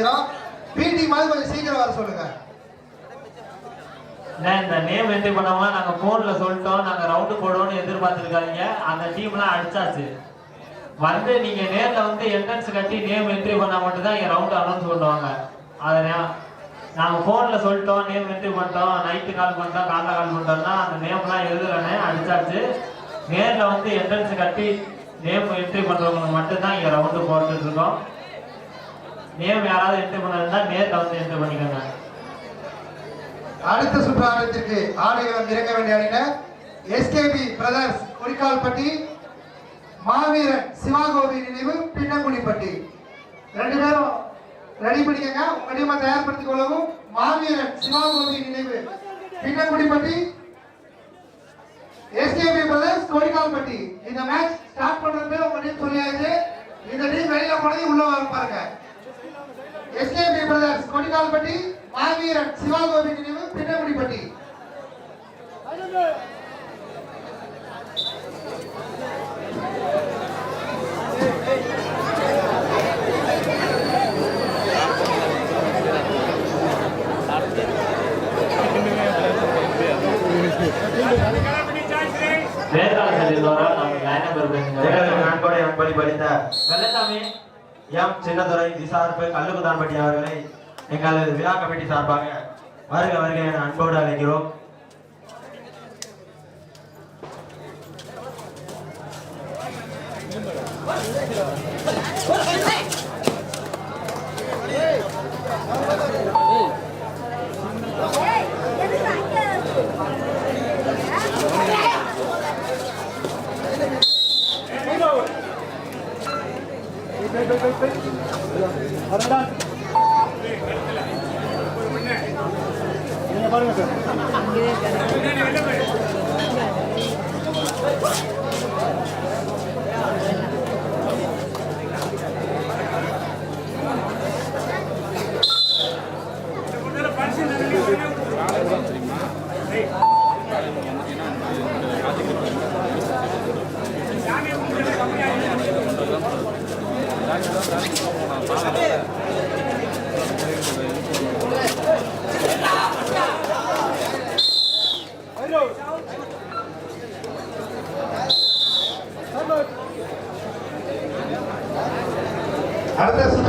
வழங்குகிறோம் பிடி மாதிரி கொஞ்சம் சீக்கிரம் வர சொல்லுங்க. இந்த நேம் என்ட்ரி பண்ணவங்க நாங்க போன்ல சொல்லிட்டோம். நாங்க ரவுண்டு போடுவோம்னு எதிர்பார்த்துருக்காதீங்க. அந்த டீம்லாம் அடிச்சாச்சு. வந்து நீங்க நேர்ல வந்து என்ட்ரன்ஸ் கட்டி நேம் என்ட்ரி பண்ணா மட்டும் தான் இங்க ரவுண்ட் அனௌன்ஸ் பண்ணுவாங்க. அதை நாங்க போன்ல சொல்லிட்டோம். நேம் என்ட்ரி பண்ணிட்டோம். நைட்டு கால் பண்ணிட்டோம். காலைல கால் பண்ணிட்டோம்னா அந்த நேம்லாம் எழுதுறேன்னு அடிச்சாச்சு. நேர்ல வந்து என்ட்ரன்ஸ் கட்டி நேம் என்ட்ரி பண்றவங்களுக்கு மட்டும் தான் இங்க ரவுண்டு போட்டுட்டு இருக்கோம். நேம் யாராவது என்ட்ரி பண்ணா நேர்ல வந்து என்ட்ரி பண்ணிக்கோங்க. அடுத்த சுற்று ஆட்டத்திற்கு ஆடுகளம் இறங்க வேண்டிய அணியினர் எஸ்கேபி பிரதர்ஸ் கொடிக்கால்பட்டி மாவீரன் சிவாகோவி நினைவு பின்னங்குடிப்பட்டி. ரெண்டு பேரும் ரெடி பண்ணிக்கங்க. உங்க டீமை தயார்படுத்திக் கொள்ளவும். மாவீரன் சிவாகோவி நினைவு பின்னங்குடிப்பட்டி. எஸ்கேபி பிரதர்ஸ் கொடிக்கால்பட்டி இந்த மேட்ச் ஸ்டார்ட் பண்றது உங்க டீம் சொல்லியாச்சு. இந்த டீம் வெளியில போனது உள்ள வர பாருங்க. எஸ்கேபி பிரதர்ஸ் கொடிக்கால்பட்டி மாவீரன் சிவாகோவி நினைவு பின்னங்குடிப்பட்டி வேதாள செல்லுவாரா நம்ம லைன் நம்பர் எங்களுக்கு நன்கொடை அன்பளி பளித்த வெள்ளசாமி எம். சின்னதுரை விசாரப்பு கல்லுக்குதான்பட்டி அவர்களை எங்களது விழா கமிட்டி சார்பாக வருக வருக என அன்போடு அழைக்கிறோம். அடுத்த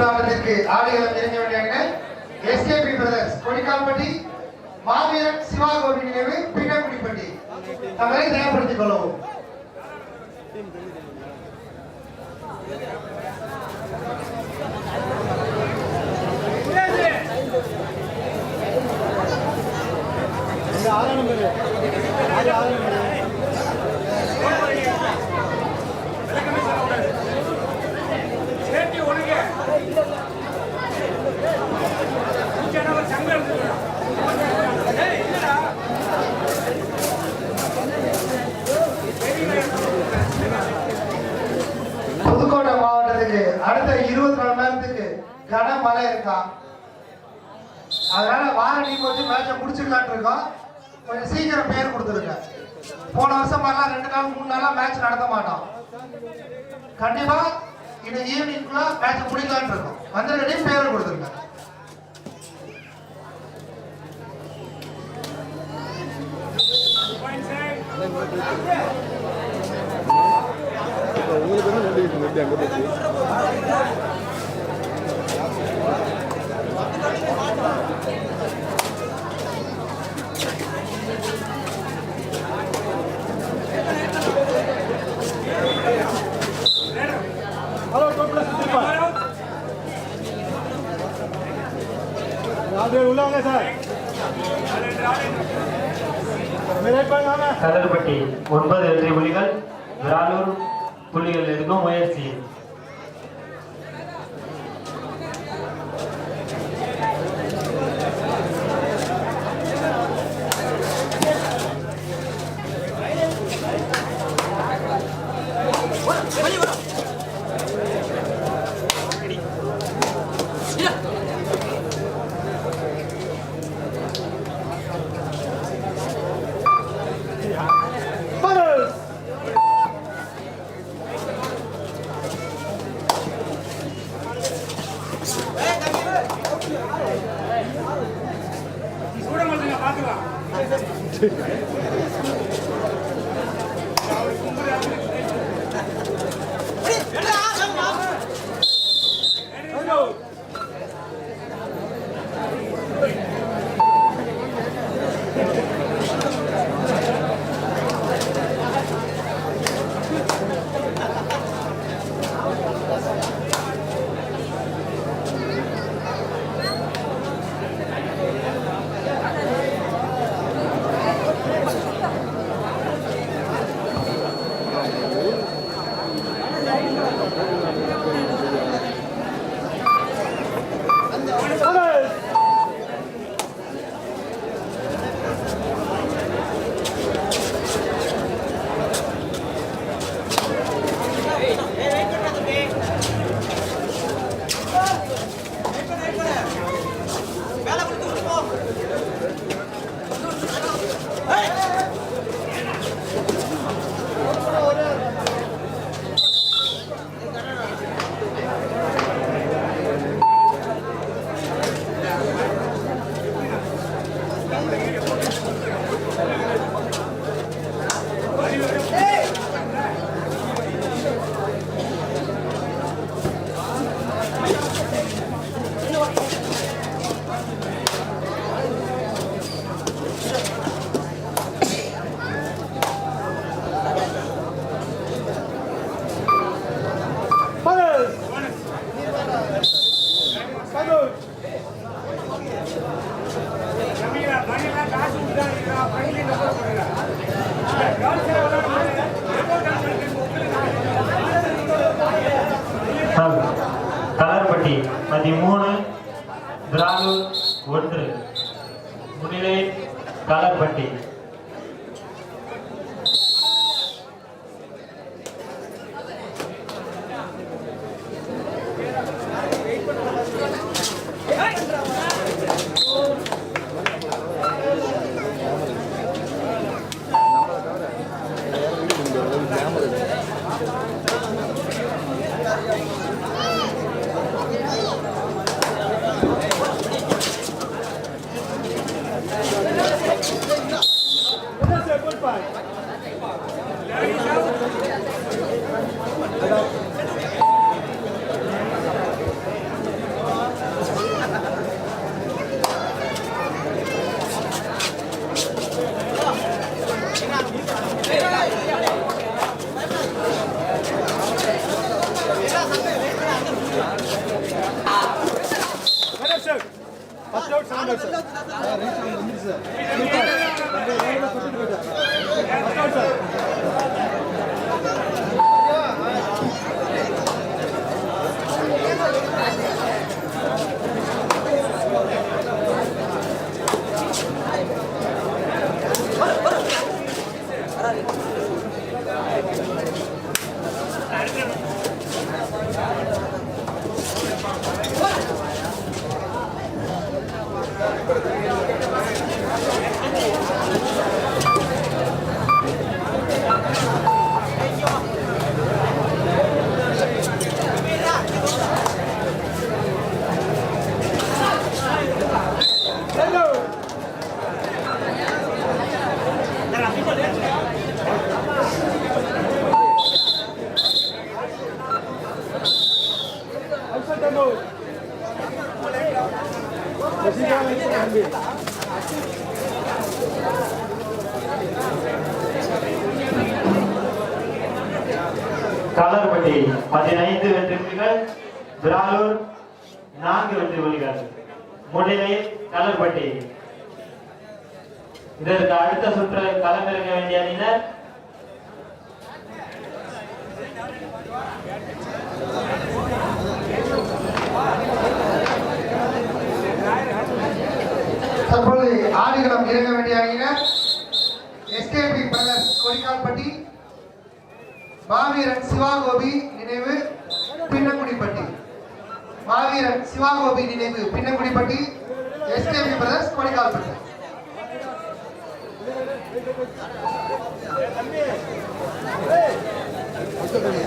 உற்சாகத்திற்கு ஆடுகளம் இறங்க வேண்டிய எஸ்ஏபி பிரதர்ஸ் கொடிக்கால்பட்டி மாவீரன் சிவா சிவாகோவி நினைவு பின்னங்குடிப்பட்டி. தங்களை தயார்படுத்திக் கொள்ளவும் புதுக்கோட்டை அடுத்த இருபத்தி நாலு மணி நேரத்துக்கு கனமழை இருக்கா? அதனால வார டீம் வச்சு மேட்சை முடிச்சுக்கலான் இருக்கோம். கொஞ்சம் சீக்கிரம் பேர் கொடுத்துருங்க. போன வருஷம் மாதிரிலாம் ரெண்டு நாள் மூணு நாளா மேட்ச் நடத்த மாட்டோம். கண்டிப்பா இன்னைக்கு ஈவினிங்குள்ள மேட்ச் முடிக்கலான் இருக்கோம். வந்துருக்க பேர் கொடுத்துருங்க. உங்களுக்கு மேலே வாங்க கதர்பட்டி ஒன்பது வெற்றி புலிகள் விராலூர் புள்ளிகள் எடுக்கும் முயற்சி. கலர்பட்டி Panas ஆடுகளம் இறங்க வேண்டிய அணியினர் எஸ்கேபி பிரதர்ஸ் கொடிக்கால்பட்டி மாவீரன் சிவாகோபி நினைவு பின்னங்குடிப்பட்டி. மாவீரன் சிவாகோபி நினைவு பின்னங்குடிப்பட்டி எஸ்கேபி பிரதர்ஸ் கொடிக்கால்பட்டி. ஆத்தாடி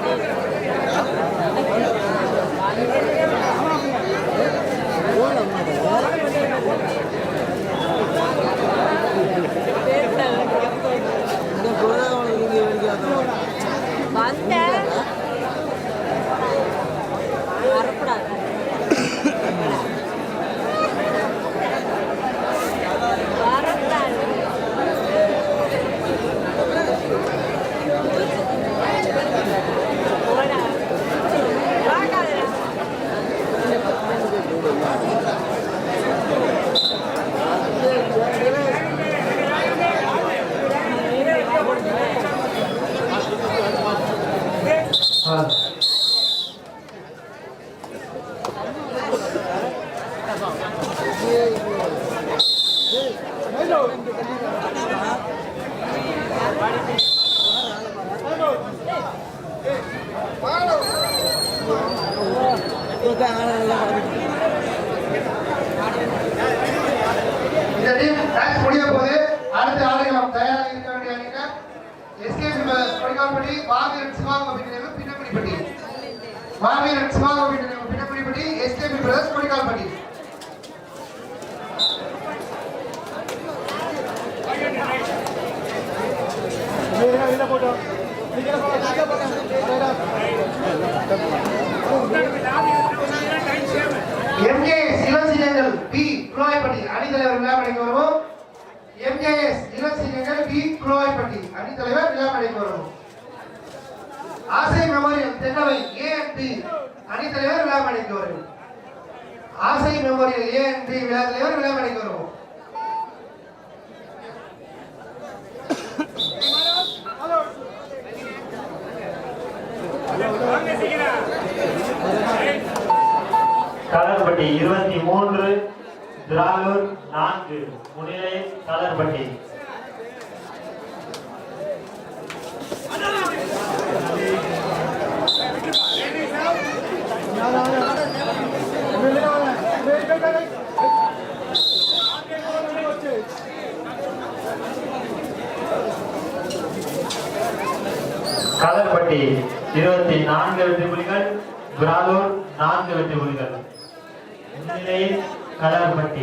Thank you. இந்த டீம் மேட்ச் முடிய போது அடுத்த ஆடுகளம் தயாராக இருக்க வேண்டிய அணிக்க எஸ்கேபி கொடிக்காம்பட்டி மாவீரன் சிவாகோபி நினைவு பின்னப்பிடிப்பட்டி. மாவீரன் சிவாகோபி நினைவு Pinnappidippatti SKP brothers Kodikkampatti Mira, mira, foto. Mira, foto. Mira, MKS இளஞ்சினங்கள் B Kuloyappatti அணித்தலைவர் விழாமடைக்கு வருவோம் எம்கேஎஸ் இளஞ்சினங்கள் பி குளோயப்பட்டி அணித்தலைவர் விழாமடைக்கு வருவோம் ஆசை மெமோரியல் தென்னவை ஏ அண்ட் பி அணித்தலைவர் விழாமடைக்கு வருவோம் Aasai memorial A and B விழா தலைவர் விழாமடைக்கு வருவோம் கலர்பட்டி இருபத்தி மூன்று திராலூர் நான்கு. முனிலை கலர்பட்டி. கலர்பட்டி இருபத்தி நான்கு வெற்றி புலிகள் திராலூர் நான்கு வெற்றி புலிகள் முன்னிலை கலர்பட்டி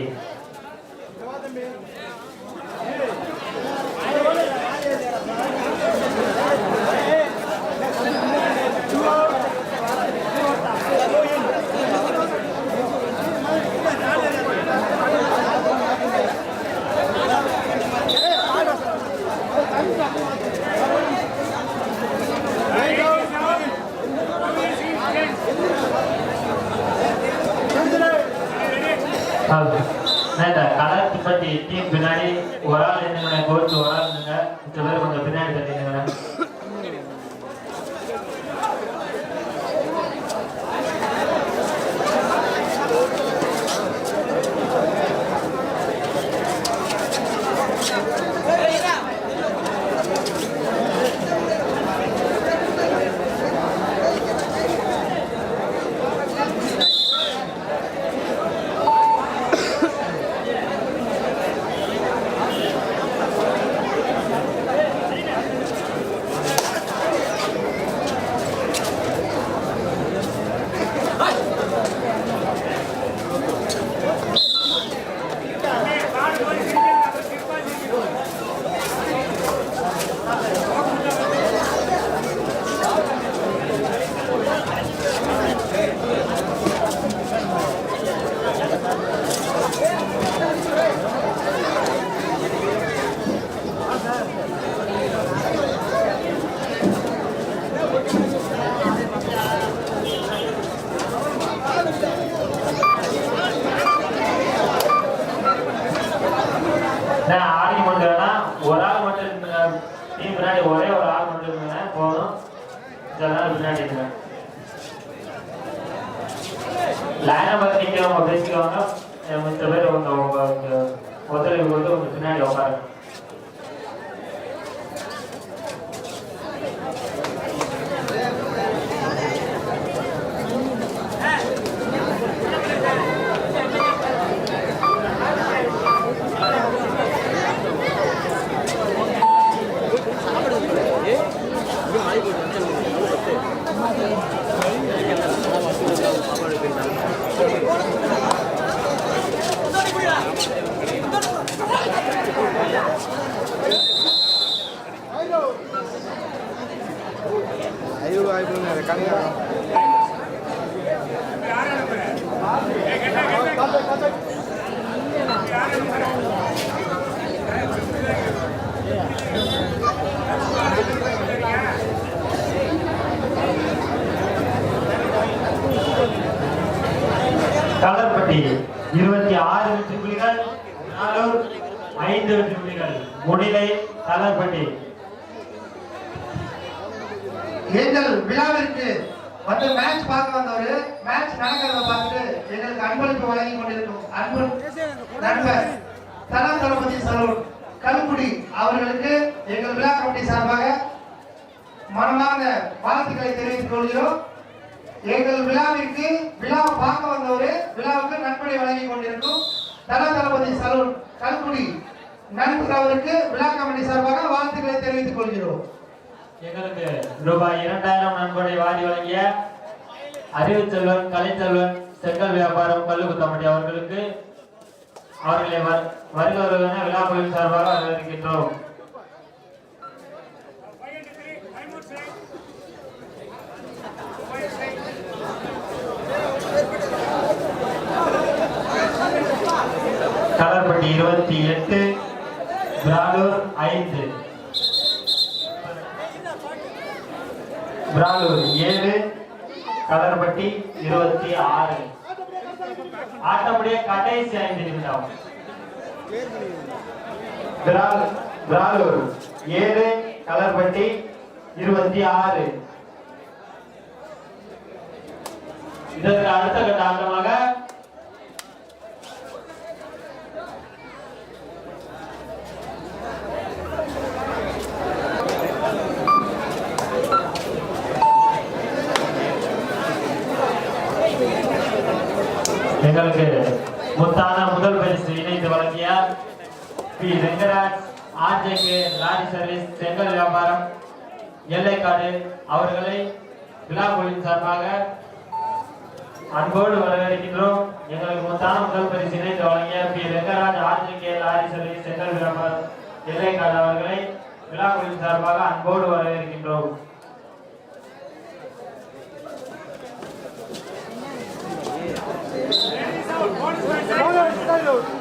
ஐந்து வெற்றி புலிகள் முன்னிலை எங்கள் விழாவிற்கு வந்து மேட்ச் பார்க்க வந்தவர் மேட்ச் நடக்கிறத பார்த்துட்டு எங்களுக்கு அன்பளிப்பு வழங்கி கொண்டிருக்கும் அன்பு நண்பர் தல தளபதி சலூன் கல்குடி அவர்களுக்கு எங்கள் விழா கமிட்டி சார்பாக மனமார்ந்த வாழ்த்துக்களை தெரிவித்துக் கொள்கிறோம். எங்கள் விழாவிற்கு விழா பார்க்க வந்தவர் விழாவுக்கு நன்கொடை வழங்கி கொண்டிருக்கும் தல தளபதி சலூன் கல்குடி நண்பர் அவருக்கு விழா கமிட்டி சார்பாக வாழ்த்துக்களை தெரிவித்துக் கொள்கிறோம். எங்களுக்கு ரூபாய் இரண்டாயிரம் நன்கொடை வாரி வழங்கிய அறிவுச்செல்வன் கலைச்செல்வன் செங்கல் வியாபாரம் கல்லுக்குத்தம்பட்டி அவர்களுக்கு அவர்களை வருகிறவர்களான வருக சார்பாக வரவேற்கின்றோம். கலர்பட்டி இருபத்தி எட்டு பிராலூர் ஐந்து. பிராலூர் ஏழு. கலர்பட்டி இருபத்தி ஆறு. ஆட்டமுடைய கடைசி ஐந்து நிமிடம். பிராலூர் ஏழு கலர்பட்டி இருபத்தி ஆறு. இதற்கு அடுத்த கட்ட ஆட்டமாக எங்களுக்கு முத்தான முதல் பரிசு இணைந்து வழங்கிய P. Rengaraj RJK lorry service செங்கல் வியாபாரம் எல்லைக்காடு அவர்களை விழாக்குழுவின் சார்பாக அன்போடு வரவேற்கின்றோம். எங்களுக்கு முத்தான முதல் பரிசு இணைந்து வழங்கிய P. Rengaraj RJK lorry service செங்கல் வியாபாரம் எல்லைக்காடு அவர்களை விழாக்குழுவின் சார்பாக அன்போடு வரவேற்கின்றோம். Buyurun.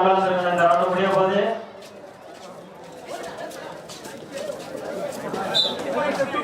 கொஞ்சம் சீக்கிரம் உள்ள வந்துருங்க இந்த ரவுண்ட் முடிய போகுது Point fifty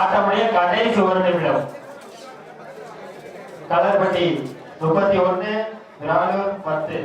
ஆட்டமுடைய கடைசி ஒரு நிமிடம். கலர்பட்டி முப்பத்தி ஒண்ணு பிராலூர் பத்து.